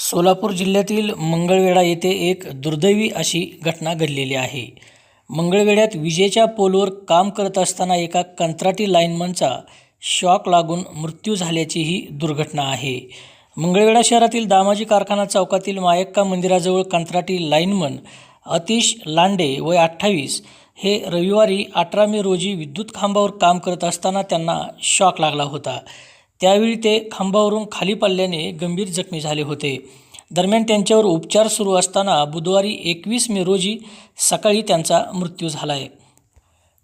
सोलापूर जिल्ह्यातील मंगळवेढा येथे एक दुर्दैवी अशी घटना घडलेली आहे. मंगळवेढ्यात विजेच्या पोलवर काम करत असताना एका कंत्राटी लाईनमनचा शॉक लागून मृत्यू झाल्याची ही दुर्घटना आहे. मंगळवेढा शहरातील दामाजी कारखाना चौकातील मायक्का मंदिराजवळ कंत्राटी लाईनमन अतिश लांडे वय अठ्ठावीस हे रविवारी अठरा मे रोजी विद्युत खांबावर काम करत असताना त्यांना शॉक लागला होता. त्यावेळी ते खांबावरून खाली पडल्याने गंभीर जखमी झाले होते. दरम्यान त्यांच्यावर उपचार सुरू असताना बुधवारी एकवीस मे रोजी सकाळी त्यांचा मृत्यू झाला आहे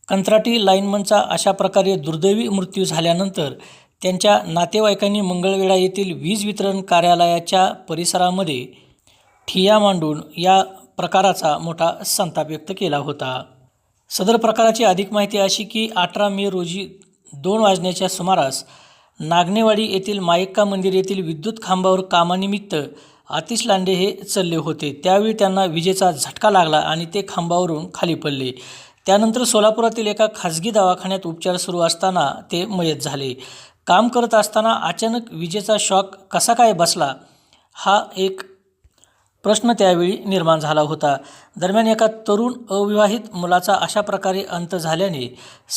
कंत्राटी लाईनमनचा अशा प्रकारे दुर्दैवी मृत्यू झाल्यानंतर त्यांच्या नातेवाईकांनी मंगळवेढा येथील वीज वितरण कार्यालयाच्या परिसरामध्ये ठिया मांडून या प्रकाराचा मोठा संताप व्यक्त केला होता. सदर प्रकाराची अधिक माहिती अशी की अठरा मे रोजी दोन वाजण्याच्या सुमारास नागनेवाडी येथील मायक्का मंदिर येथील विद्युत खांबावर कामानिमित्त आतिश लांडे हे चलले होते. त्यावेळी त्यांना विजेचा झटका लागला आणि ते खांबावरून खाली पडले. त्यानंतर सोलापुरातील एका खाजगी दवाखान्यात उपचार सुरू असताना ते मयत झाले. काम करत असताना अचानक विजेचा शॉक कसा काय बसला? हा एक प्रश्न त्यावेळी निर्माण झाला होता. दरम्यान एका तरुण अविवाहित मुलाचा अशा प्रकारे अंत झाल्याने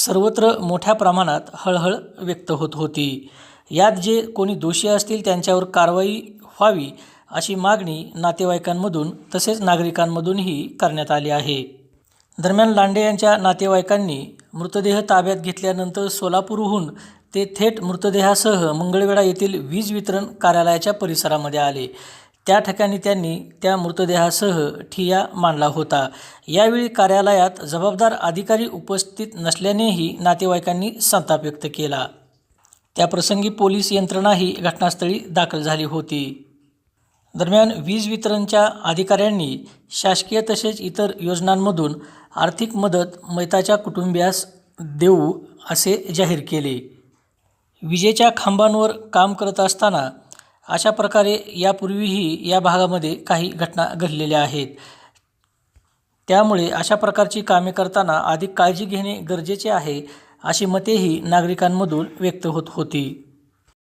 सर्वत्र मोठ्या प्रमाणात हळहळ व्यक्त होत होती. यात जे कोणी दोषी असतील त्यांच्यावर कारवाई व्हावी अशी मागणी नातेवाईकांमधून तसेच नागरिकांमधूनही करण्यात आली आहे. दरम्यान लांडे यांच्या नातेवाईकांनी मृतदेह ताब्यात घेतल्यानंतर सोलापूरहून ते थेट मृतदेहासह मंगळवेढा येथील वीज वितरण कार्यालयाच्या परिसरामध्ये आले. त्या ठिकाणी त्यांनी त्या मृतदेहासह ठिया मांडला होता. यावेळी कार्यालयात जबाबदार अधिकारी उपस्थित नसल्यानेही नातेवाईकांनी संताप व्यक्त केला. त्याप्रसंगी पोलीस यंत्रणाही घटनास्थळी दाखल झाली होती. दरम्यान वीज वितरणच्या अधिकाऱ्यांनी शासकीय तसेच इतर योजनांमधून आर्थिक मदत मैताच्या कुटुंबियास देऊ असे जाहीर केले. विजेच्या खांबांवर काम करत असताना अशा प्रकारे यापूर्वीही या भागामध्ये काही घटना घडलेल्या आहेत. त्यामुळे अशा प्रकारची कामे करताना अधिक काळजी घेणे गरजेचे आहे अशी मतेही नागरिकांमधून व्यक्त होत होती.